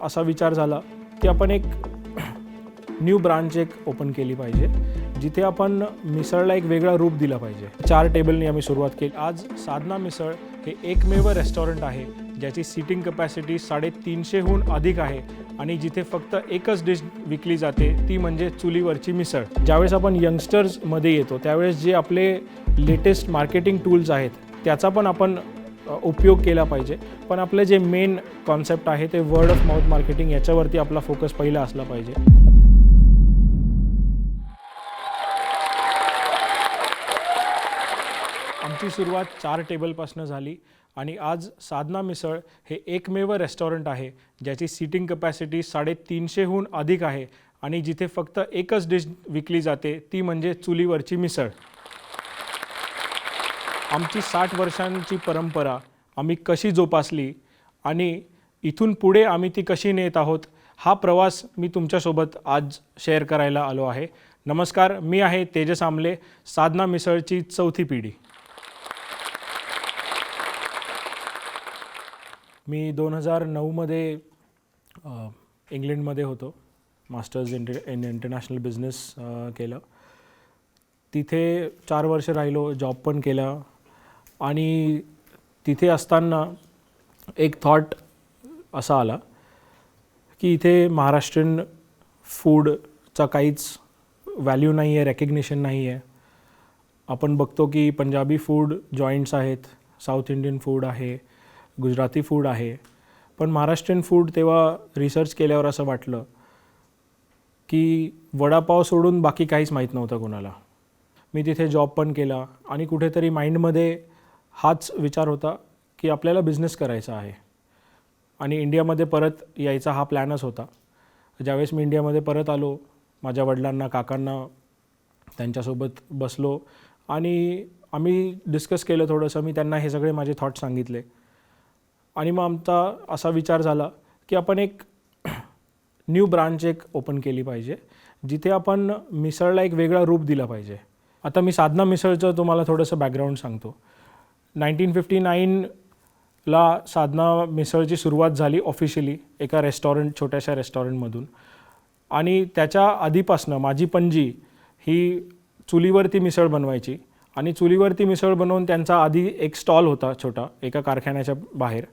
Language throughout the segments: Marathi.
असा विचार झाला की आपण एक न्यू ब्रांच एक ओपन केली पाहिजे जिथे आपण मिसळला एक वेगळा रूप दिलं पाहिजे. चार टेबलनी आम्ही सुरुवात केली. आज साधना मिसळ हे एकमेव रेस्टॉरंट आहे ज्याची सीटिंग कपॅसिटी साडेतीनशेहून अधिक आहे आणि जिथे फक्त एकच डिश विकली जाते ती म्हणजे चुलीवरची मिसळ. ज्यावेळेस आपण यंगस्टर्समध्ये येतो त्यावेळेस जे आपले लेटेस्ट मार्केटिंग टूल्स आहेत त्याचा पण आपण उपयोग केला पाहिजे. पण आपलं जे मेन कॉन्सेप्ट आहे ते वर्ड ऑफ माउथ मार्केटिंग याच्यावरती आपला फोकस पहिला असला पाहिजे. आमची सुरुवात चार टेबलपासून झाली आणि आज साधना मिसळ हे एकमेव रेस्टॉरंट आहे ज्याची सीटिंग कपॅसिटी साडेतीनशेहून अधिक आहे आणि जिथे फक्त एकच डिश विकली जाते ती म्हणजे चुलीवरची मिसळ. आमची साठ वर्षांची परंपरा आम्ही कशी जोपासली आणि इथून पुढे आम्ही ती कशी नेत आहोत हा प्रवास मी तुमच्यासोबत आज शेअर करायला आलो आहे. नमस्कार मी आहे तेजस आमले साधना मिसळची चौथी पिढी. मी दोन हजार नऊमध्ये इंग्लंडमध्ये होतो masters inter in international business केलं. तिथे चार वर्ष राहिलो जॉब पण केला. आणि तिथे असताना एक थॉट असा आला की इथे महाराष्ट्रीयन फूडचा काहीच व्हॅल्यू नाही आहे रेकग्निशन नाही आहे. आपण बघतो की पंजाबी फूड जॉईंट्स आहेत साऊथ इंडियन फूड आहे गुजराती फूड आहे. पण महाराष्ट्रीयन फूड तेव्हा रिसर्च केल्यावर असं वाटलं की वडापाव सोडून बाकी काहीच माहीत नव्हतं कोणाला. मी तिथे जॉब पण केला आणि कुठेतरी माइंडमध्ये हाच विचार होता की आपल्याला बिझनेस करायचा आहे. आणि इंडियामध्ये परत यायचा हा प्लॅनच होता. ज्यावेळेस मी इंडियामध्ये परत आलो माझ्या वडिलांना काकांना त्यांच्यासोबत बसलो आणि आम्ही डिस्कस केलं थोडंसं मी त्यांना हे सगळे माझे थॉट सांगितले. आणि मग आमचा असा विचार झाला की आपण एक न्यू ब्रांच एक ओपन केली पाहिजे जिथे आपण मिसळला एक वेगळा रूप दिलं पाहिजे. आता मी साधना मिसळचं तुम्हाला थोडंसं बॅकग्राऊंड सांगतो. नाईन्टीन फिफ्टी नाईनला साधना मिसळची सुरुवात झाली ऑफिशियली एका रेस्टॉरंट छोट्याशा रेस्टॉरंटमधून आणि त्याच्या आधीपासनं माझी पणजी ही चुलीवरती मिसळ बनवायची. आणि चुलीवरती मिसळ बनवून त्यांचा आधी एक स्टॉल होता छोटा एका कारखान्याच्या बाहेर.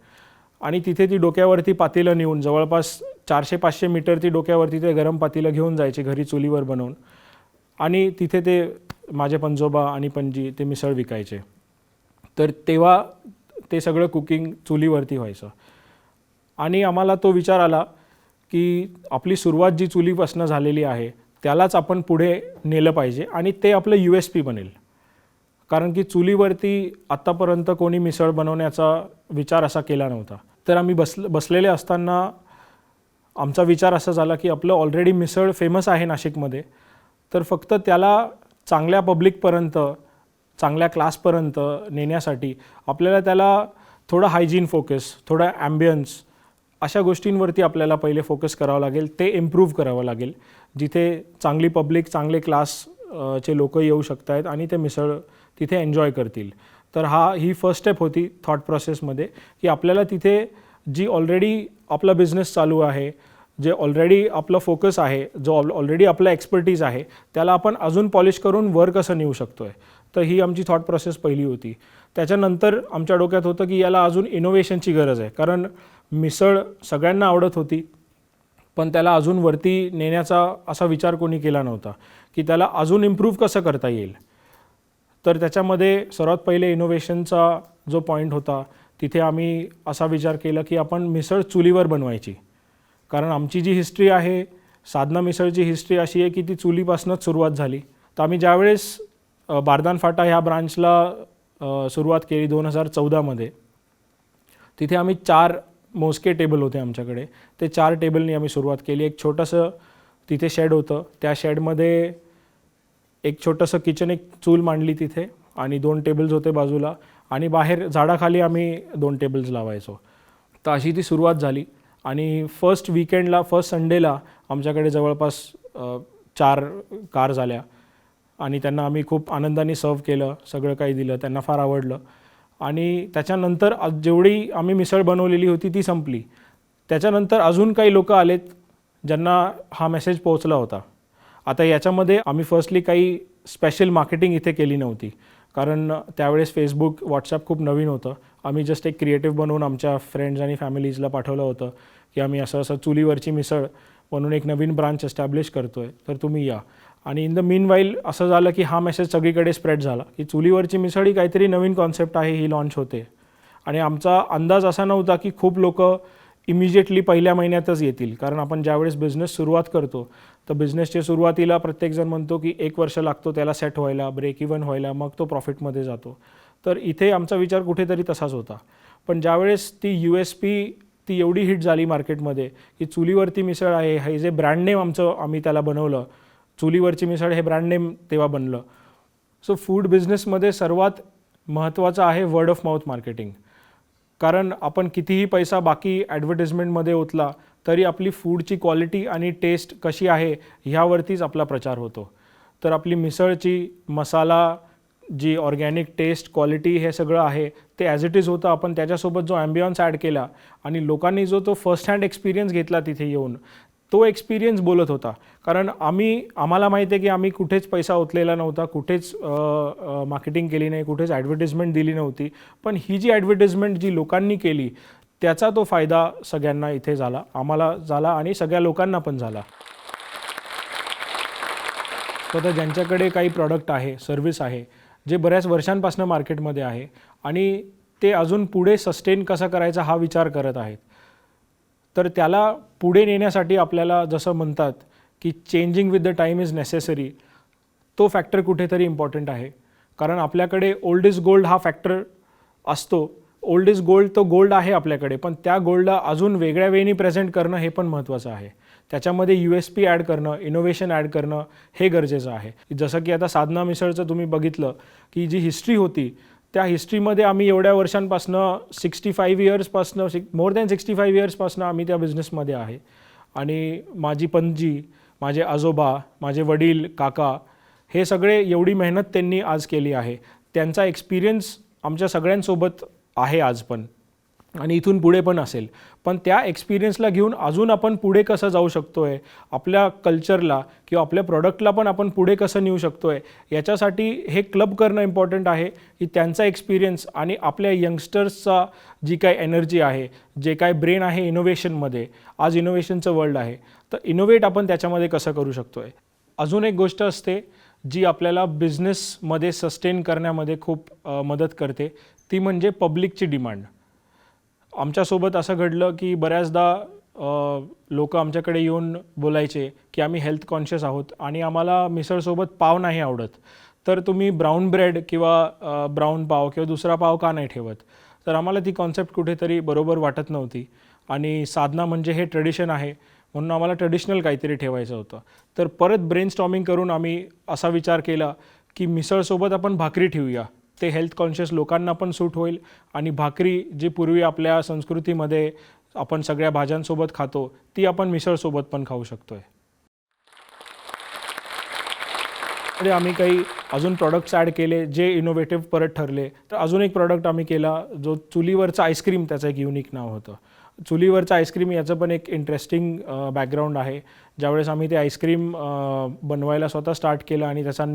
आणि तिथे ती डोक्यावरती पातेलं नेऊन जवळपास चारशे पाचशे मीटर ती डोक्यावरती ते गरम पातेलं घेऊन जायचे घरी चुलीवर बनवून. आणि तिथे ते माझे पंजोबा आणि पणजी ते मिसळ विकायचे. तर तेव्हा ते सगळं कुकिंग चुलीवरती व्हायचं. आणि आम्हाला तो विचार आला की आपली सुरुवात जी चुलीपासनं झालेली आहे त्यालाच आपण पुढे नेलं पाहिजे आणि ते आपलं यू एस पी बनेल. कारण की चुलीवरती आत्तापर्यंत कोणी मिसळ बनवण्याचा विचार असा केला नव्हता. तर आम्ही बस बसलेले असताना आमचा विचार असा झाला की आपलं ऑलरेडी मिसळ फेमस आहे नाशिकमध्ये तर फक्त त्याला चांगल्या पब्लिकपर्यंत चांगल्या क्लासपर्यंत नेण्यासाठी आपल्याला त्याला थोडं हायजीन फोकस थोडा ॲम्बियन्स अशा गोष्टींवरती आपल्याला पहिले फोकस करावं लागेल. ते इम्प्रूव्ह करावं लागेल. जिथे चांगली पब्लिक चांगले क्लास चे लोक येऊ शकत आहेत आणि ते मिसळ तिथे एन्जॉय करतील. तर हा ही फर्स्ट स्टेप होती थॉट प्रोसेसमध्ये की आपल्याला तिथे जी ऑलरेडी आपला बिझनेस चालू आहे जे ऑलरेडी आपला फोकस आहे जो ऑल ऑलरेडी आपला एक्सपर्टीज आहे त्याला आपण अजून पॉलिश करून वर कसं नेऊ शकतो आहे तर ही आमची थॉट प्रोसेस पहिली होती. त्याच्यानंतर आमच्या डोक्यात होतं की याला अजून इनोव्हेशनची गरज आहे. कारण मिसळ सगळ्यांना आवडत होती पण त्याला अजून वरती नेण्याचा असा विचार कोणी केला नव्हता की त्याला अजून इम्प्रूव्ह कसं करता येईल. तर त्याच्यामध्ये सर्वात पहिले इनोव्हेशनचा जो पॉईंट होता तिथे आम्ही असा विचार केला की आपण मिसळ चुलीवर बनवायची. कारण आमची जी हिस्ट्री आहे साधना मिसळची हिस्ट्री अशी आहे की ती चुलीपासूनच सुरुवात झाली. तर आम्ही ज्यावेळेस बारदान फाटा ह्या ब्रांचला सुरुवात केली दोन हजार चौदामध्ये. तिथे आम्ही चार मोजके टेबल होते आमच्याकडे. ते चार टेबलनी आम्ही सुरुवात केली. एक छोटंसं तिथे शेड होतं. त्या शेडमध्ये एक छोटंसं किचन एक चूल मांडली तिथे आणि दोन टेबल्स होते बाजूला आणि बाहेर झाडाखाली आम्ही दोन टेबल्स लावायचो. तर अशी ती सुरुवात झाली आणि फर्स्ट विकेंडला फर्स्ट संडेला आमच्याकडे जवळपास चार कार झाल्या. आणि त्यांना आम्ही खूप आनंदाने सर्व केलं सगळं काही दिलं त्यांना फार आवडलं. आणि त्याच्यानंतर जेवढी आम्ही मिसळ बनवलेली होती ती संपली. त्याच्यानंतर अजून काही लोक आलेत ज्यांना हा मेसेज पोहोचला होता. आता याच्यामध्ये आम्ही फर्स्टली काही स्पेशल मार्केटिंग इथे केली नव्हती. कारण त्यावेळेस फेसबुक व्हॉट्सॲप खूप नवीन होतं. आम्ही जस्ट एक क्रिएटिव्ह बनवून आमच्या फ्रेंड्स आणि फॅमिलीजला पाठवलं होतं की आम्ही असं असं चुलीवरची मिसळ म्हणून एक नवीन ब्रांच एस्टॅब्लिश करतो आहे तर तुम्ही या. आणि इन द मीन वाईल असं झालं की हा मेसेज सगळीकडे स्प्रेड झाला की चुलीवरची मिसळी काहीतरी नवीन कॉन्सेप्ट आहे ही लॉन्च होते. आणि आमचा अंदाज असा नव्हता की खूप लोक इमिजिएटली पहिल्या महिन्यातच येतील कारण आपण ज्यावेळेस बिझनेस सुरुवात करतो तर बिझनेसच्या सुरुवातीला प्रत्येकजण म्हणतो की एक वर्ष लागतो त्याला सेट व्हायला ब्रेक इवन व्हायला मग तो प्रॉफिटमध्ये जातो. तर इथे आमचा विचार कुठेतरी तसाच होता. पण ज्यावेळेस ती यू एस पी ती एवढी हिट झाली मार्केटमध्ये की चुलीवरती मिसळ आहे हे जे ब्रँड नेम आमचं आम्ही त्याला बनवलं. चुलीवरची मिसळ हे ब्रँड नेम तेव्हा बनलं. सो फूड बिझनेसमध्ये सर्वात महत्त्वाचं आहे वर्ड ऑफ माउथ मार्केटिंग कारण आपण कितीही पैसा बाकी ॲडव्हर्टिजमेंटमध्ये ओतला तरी आपली फूडची क्वालिटी आणि टेस्ट कशी आहे ह्यावरतीच आपला प्रचार होतो. तर आपली मिसळची मसाला जी ऑर्गॅनिक टेस्ट क्वालिटी हे सगळं आहे ते ॲज इट इज होतं आपण त्याच्यासोबत जो ॲम्बियन्स ॲड केला आणि लोकांनी जो तो फर्स्ट हँड एक्सपिरियन्स घेतला तिथे येऊन तो एक्सपिरियन्स बोलत होता. कारण आम्ही आम्हाला माहिती आहे की आम्ही कुठेच पैसा ओतलेला नव्हता कुठेच मार्केटिंग केली नाही कुठेच ॲडव्हर्टिजमेंट दिली नव्हती. पण ही जी ॲडव्हर्टिजमेंट जी लोकांनी केली त्याचा तो फायदा सगळ्यांना इथे झाला आम्हाला झाला आणि सगळ्या लोकांना पण झाला. तर ज्यांच्याकडे काही प्रॉडक्ट आहे सर्व्हिस आहे जे बऱ्याच वर्षांपासून मार्केटमध्ये आहे आणि ते अजून पुढे सस्टेन कसा करायचा हा विचार करत आहेत. तर त्याला पुढे नेण्यासाठी आपल्याला जसं म्हणतात की changing with the time is necessary तो फॅक्टर कुठेतरी इम्पॉर्टंट आहे. कारण आपल्याकडे ओल्ड इज गोल्ड हा फॅक्टर असतो. ओल्ड इज गोल्ड तो गोल्ड आहे आपल्याकडे पण त्या गोल्डला अजून वेगळ्या वेळेने प्रेझेंट करणं हे पण महत्त्वाचं आहे. त्याच्यामध्ये यू एस पी ॲड करणं इनोव्हेशन ॲड करणं हे गरजेचं आहे. जसं की आता साधना मिसळचं तुम्ही बघितलं की जी हिस्ट्री होती त्या हिस्ट्रीमध्ये आम्ही एवढ्या वर्षांपासनं sixty five इयर्सपासनं six more than sixty five इयर्सपासनं आम्ही त्या बिझनेसमध्ये आहे. आणि माझी पणजी माझे आजोबा माझे वडील काका हे सगळे एवढी मेहनत त्यांनी आज केली आहे. त्यांचा एक्सपिरियन्स आमच्या सगळ्यांसोबत आहे आज पण. आणि इथून पुढे पण असेल. पण त्या एक्सपिरियन्सला घेऊन अजून आपण पुढे कसं जाऊ शकतो आहे आपल्या कल्चरला किंवा आपल्या प्रॉडक्टला पण आपण पुढे कसं नेऊ शकतो आहे याच्यासाठी हे क्लब करणं इम्पॉर्टंट आहे की त्यांचा एक्सपिरियन्स आणि आपल्या यंगस्टर्सचा जी काय एनर्जी आहे जे काय ब्रेन आहे इनोव्हेशनमध्ये आज इनोव्हेशनचं वर्ल्ड आहे तर इनोव्हेट आपण त्याच्यामध्ये कसं करू शकतो आहे अजून एक गोष्ट असते जी आपल्याला बिझनेसमध्ये सस्टेन करण्यामध्ये खूप मदत करते ती म्हणजे पब्लिकची डिमांड आमच्यासोबत असं घडलं की बऱ्याचदा लोक आमच्याकडे येऊन बोलायचे की आम्ही हेल्थ कॉन्शियस आहोत आणि आम्हाला मिसळसोबत पाव नाही आवडत. तर तुम्ही ब्राऊन ब्रेड किंवा ब्राऊन पाव किंवा दुसरा पाव का नाही ठेवत? तर आम्हाला ती कॉन्सेप्ट कुठेतरी बरोबर वाटत नव्हती. आणि साधना म्हणजे हे ट्रेडिशन आहे. म्हणून आम्हाला ट्रेडिशनल काहीतरी ठेवायचं होतं. तर परत ब्रेन स्टॉमिंग करून आम्ही असा विचार केला की मिसळसोबत आपण भाकरी ठेवूया. ते हेल्थ कॉन्शियस लोकांना पण सूट होईल. आणि भाकरी जी पूर्वी आपल्या संस्कृतीमध्ये आपण सगळ्या भाज्यांसोबत खातो ती आपण मिसळसोबत पण खाऊ शकतो आहे म्हणजे तरी आम्ही काही अजून प्रॉडक्ट्स ॲड केले जे इनोव्हेटिव्ह परत ठरले. तर अजून एक प्रॉडक्ट आम्ही केला जो चुलीवरचा आईस्क्रीम त्याचं एक युनिक नाव होतं. चुलीवरचं आईस्क्रीम याचं पण एक इंटरेस्टिंग बॅकग्राऊंड आहे. ज्यावेळेस आम्ही ते आईस्क्रीम बनवायला स्वतः स्टार्ट केलं आणि त्याचा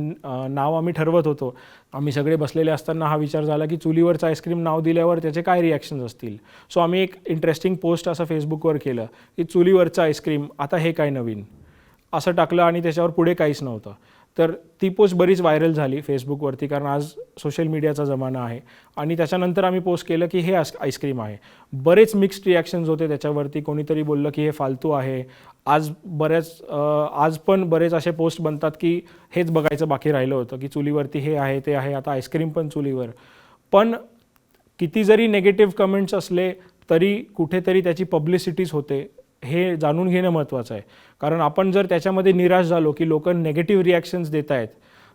नाव आम्ही ठरवत होतो. आम्ही सगळे बसलेले असताना हा विचार झाला की चुलीवरचं आईस्क्रीम नाव दिल्यावर त्याचे काय रिॲक्शन्स असतील? सो आम्ही एक इंटरेस्टिंग पोस्ट असं फेसबुकवर केलं की चुलीवरचं आईस्क्रीम आता हे काय नवीन? असं टाकलं आणि त्याच्यावर पुढे काहीच नव्हतं. तर ती पोस्ट बरीच व्हायरल झाली फेसबुकवरती कारण आज सोशल मीडियाचा जमाना आहे. आणि त्याच्यानंतर आम्ही पोस्ट केलं की हे आस आईस्क्रीम आहे. बरेच मिक्स्ड रिॲक्शन्स होते त्याच्यावरती. कोणीतरी बोललं की हे फालतू आहे. आज बऱ्याच आज पण बरेच असे पोस्ट बनतात की हेच बघायचं बाकी राहिलं होतं की चुलीवरती हे आहे ते आहे आता आईस्क्रीम पण चुलीवर. पण किती जरी नेगेटिव्ह कमेंट्स असले तरी कुठेतरी त्याची पब्लिसिटीज होते. हे जाणून घेणं महत्त्वाचं आहे. कारण आपण जर त्याच्यामध्ये निराश झालो की लोक नेगेटिव्ह रिॲक्शन्स देत आहेत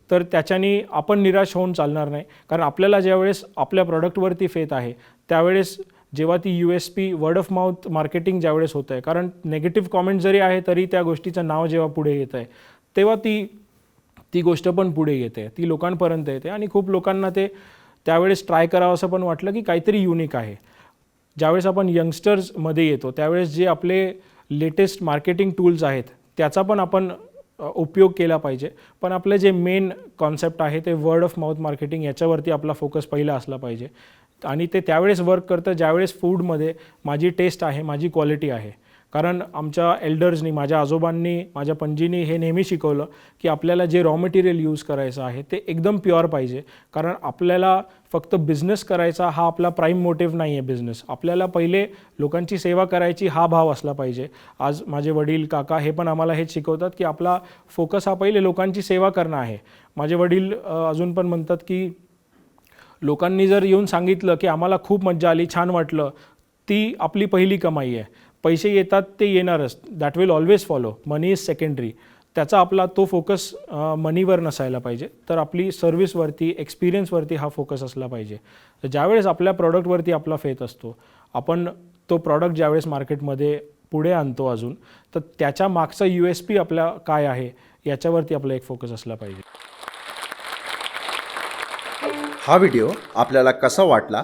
तर त्याच्याने आपण निराश होऊन चालणार नाही. कारण आपल्याला ज्यावेळेस आपल्या प्रॉडक्टवरती फेत आहे त्यावेळेस जेव्हा ती U S P word of mouth marketing ज्यावेळेस होतं आहे कारण नेगेटिव्ह कॉमेंट जरी आहे तरी त्या गोष्टीचं नाव जेव्हा पुढे येतं आहे तेव्हा ती ती गोष्ट पण पुढे येते. ती लोकांपर्यंत येते आणि खूप लोकांना ते त्यावेळेस ट्राय करावं असं पण वाटलं की काहीतरी युनिक आहे. ज्यावेळेस आपण यंगस्टर्समध्ये येतो त्यावेळेस जे आपले लेटेस्ट मार्केटिंग टूल्स आहेत त्याचा पण आपण उपयोग केला पाहिजे. पण आपलं जे मेन कॉन्सेप्ट आहे ते वर्ड ऑफ माउथ मार्केटिंग याच्यावरती आपला फोकस पहिला असला पाहिजे. आणि ते त्यावेळेस वर्क करतं ज्यावेळेस फूडमध्ये माझी टेस्ट आहे माझी क्वालिटी आहे. कारण आमच्या एल्डर्सनी माझ्या आजोबांनी माझ्या पणजीनी हे नेहमी शिकवलं की आपल्याला जे रॉ मटेरियल यूज करायचं आहे ते एकदम प्युअर पाहिजे. कारण आपल्याला फक्त बिझनेस करायचा हा आपला प्राईम मोटिव्ह नाही आहे बिझनेस आपल्याला पहिले लोकांची सेवा करायची हा भाव असला पाहिजे. आज माझे वडील काका हे पण आम्हाला हेच शिकवतात की आपला फोकस हा पहिले लोकांची सेवा करणं आहे. माझे वडील अजून पण म्हणतात की लोकांनी जर येऊन सांगितलं की आम्हाला खूप मज्जा आली छान वाटलं ती आपली पहिली कमाई आहे. पैसे येतात ते येणारच. That will always follow money is secondary त्याचा आपला तो फोकस मनीवर नसायला पाहिजे. तर आपली सर्व्हिसवरती एक्सपिरियन्सवरती हा फोकस असला पाहिजे. तर ज्यावेळेस आपल्या प्रॉडक्टवरती आपला फेथ असतो आपण तो प्रॉडक्ट ज्यावेळेस मार्केटमध्ये पुढे आणतो अजून तर त्याच्या मागचा यू एस पी आपल्या काय आहे याच्यावरती आपला एक फोकस असला पाहिजे. हा व्हिडिओ आपल्याला कसा वाटला